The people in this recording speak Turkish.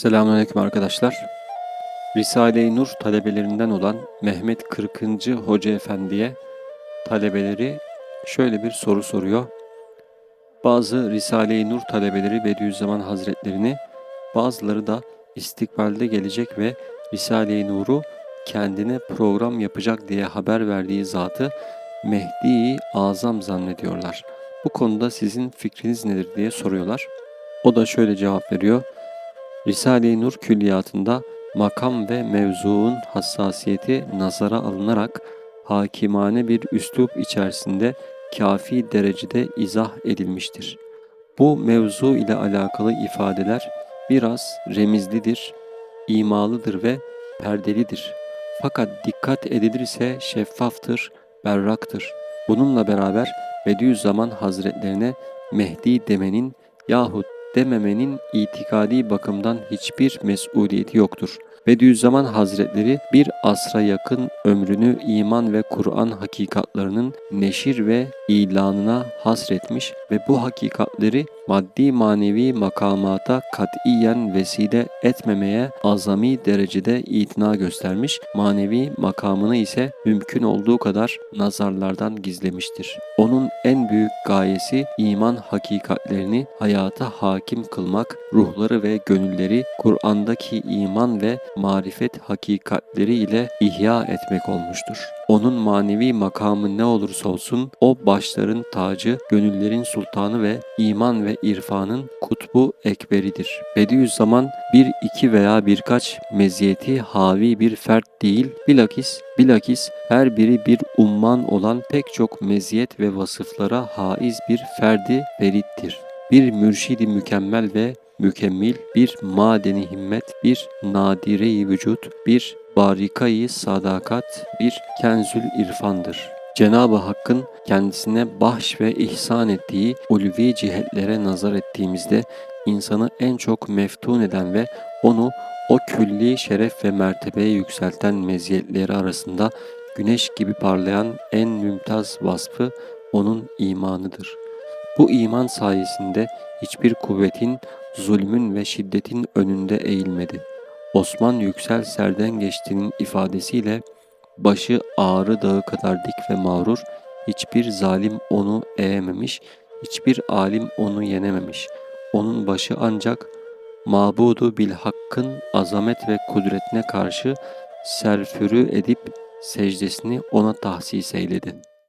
Selamünaleyküm arkadaşlar. Risale-i Nur talebelerinden olan Mehmet Kırkıncı Hoca Efendi'ye talebeleri şöyle bir soru soruyor. Bazı Risale-i Nur talebeleri Bediüzzaman Hazretlerini, bazıları da istikbalde gelecek ve Risale-i Nur'u kendine program yapacak diye haber verdiği zatı Mehdi-i Azam zannediyorlar. Bu konuda sizin fikriniz nedir diye soruyorlar. O da şöyle cevap veriyor. Risale-i Nur külliyatında makam ve mevzuun hassasiyeti nazara alınarak hakimane bir üslup içerisinde kafi derecede izah edilmiştir. Bu mevzu ile alakalı ifadeler biraz remizlidir, imalıdır ve perdelidir. Fakat dikkat edilirse şeffaftır, berraktır. Bununla beraber Bediüzzaman Hazretlerine Mehdi demenin yahut dememenin itikadi bakımdan hiçbir mesuliyeti yoktur. Bediüzzaman Hazretleri bir asra yakın ömrünü iman ve Kur'an hakikatlarının neşir ve ilanına hasretmiş ve bu hakikatleri maddi manevi makamata katiyen vesile etmemeye azami derecede itina göstermiş, manevi makamını ise mümkün olduğu kadar nazarlardan gizlemiştir. Onun en büyük gayesi iman hakikatlerini hayata hakim kılmak, ruhları ve gönülleri Kur'an'daki iman ve marifet hakikatleri ile ihya etmek olmuştur. Onun manevi makamı ne olursa olsun o başların tacı, gönüllerin sultanı ve iman ve irfanın kutbu ekberidir. Bediüzzaman bir iki veya birkaç meziyeti havi bir fert değil, bilakis bilakis her biri bir umman olan pek çok meziyet ve vasıflara haiz bir ferdi verittir. Bir mürşidi mükemmel ve mükemmel, bir madeni himmet, bir nadire-i vücut, bir barikayı sadakat, bir kenzül irfandır. Cenab-ı Hakk'ın kendisine bahş ve ihsan ettiği ulvi cihetlere nazar ettiğimizde insanı en çok meftun eden ve onu o külli şeref ve mertebeye yükselten meziyetleri arasında güneş gibi parlayan en mümtaz vasfı onun imanıdır. Bu iman sayesinde hiçbir kuvvetin, zulmün ve şiddetin önünde eğilmedi. Osman Yüksel Serden geçtiğinin ifadesiyle başı ağrı dağı kadar dik ve mağrur, hiçbir zalim onu eğememiş, hiçbir alim onu yenememiş. Onun başı ancak mabudu bil hakkın azamet ve kudretine karşı serfürü edip secdesini ona tahsis eyledi.''